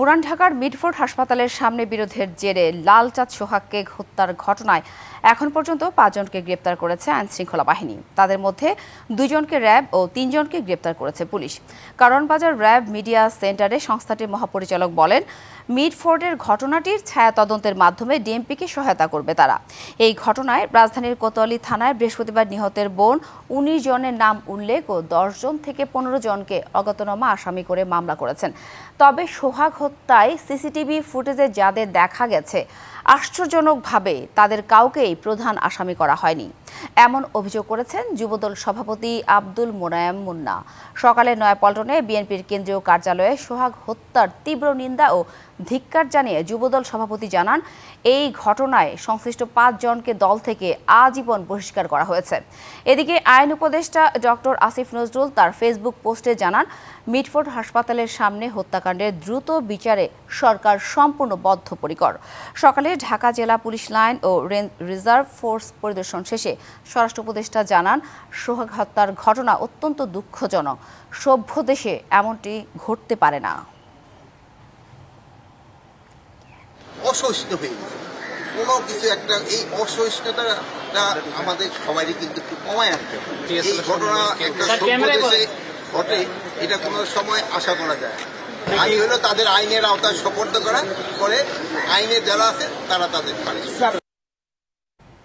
পুরান ঢাকার মিডফোর্ড হাসপাতালের সামনে বিরোধের জেরে লালচাঁদ সোহাগকে হত্যার ঘটনায় এখন পর্যন্ত পাঁচজনকে গ্রেপ্তার করেছে আইন শৃঙ্খলা বাহিনী। তাদের মধ্যে দুইজনকে র্যাব ও তিনজনকে গ্রেপ্তার করেছে পুলিশ। কারণবাজার র্যাব মিডিয়া সেন্টারে সংস্থাটির মহাপরিচালক বলেন, মিডফোর্ডের ঘটনাটির ছায়া তদন্তের মাধ্যমে ডিএমপিকে সহায়তা করবে তারা। এই ঘটনায় রাজধানীর কোতোয়ালি থানায় বৃহস্পতিবার নিহতের বোন উনিশ জনের নাম উল্লেখ ও দশজন থেকে পনেরো জনকে অজ্ঞাতনামা আসামি করে মামলা করেছেন। তবে সোহাগ হত্যায় সিসিটিভি ফুটেজে যাদের দেখা গেছে আশ্চর্যজনকভাবে তাদের কাউকেই প্রধান আসামি করা হয়নি। এমন অভিযোগ করেছেন যুবদল সভাপতি আব্দুল মোনায়েম মুন্না। সকালে নয়াপল্টনে বিএনপির কেন্দ্রীয় কার্যালয়ে সোহাগ হত্যার তীব্র নিন্দা ও ধিক্কার জানিয়ে যুবদল সভাপতি জানান, এই ঘটনায় সংশ্লিষ্ট পাঁচজনকে দল থেকে আজীবন বহিষ্কার করা হয়েছে। এদিকে আইন উপদেষ্টা ডক্টর আসিফ নজরুল তার ফেসবুক পোস্টে জানান, মিটফোর্ড হাসপাতালের সামনে হত্যাকাণ্ডের দ্রুত বিচারে সরকার সম্পূর্ণ বদ্ধপরিকর। সকালে ঢাকা জেলা পুলিশ লাইন ও রিজার্ভ ফোর্স পরিদর্শন শেষে স্বরাষ্ট্র উপদেষ্টা জানান সোহাগ হত্যার ঘটনা অত্যন্ত দুঃখজনক। সভ্য দেশে এমনটি ঘটতে পারে না। অসহিষ্ণু হয়ে গেছে। কোনো কিছু একটা এই অসহিষ্ণুতাটা আমাদের সবারই কিন্তু একটু কমায় আনতে হবে। এই ঘটনা একটা সভ্য দেশে ঘটে এটা কোনো সময় আশা করা যায়। আইন হলো তাদের আইনের আওতায় সোপর্দ করা করে আইনের যারা আছে তারা তাদের পারে।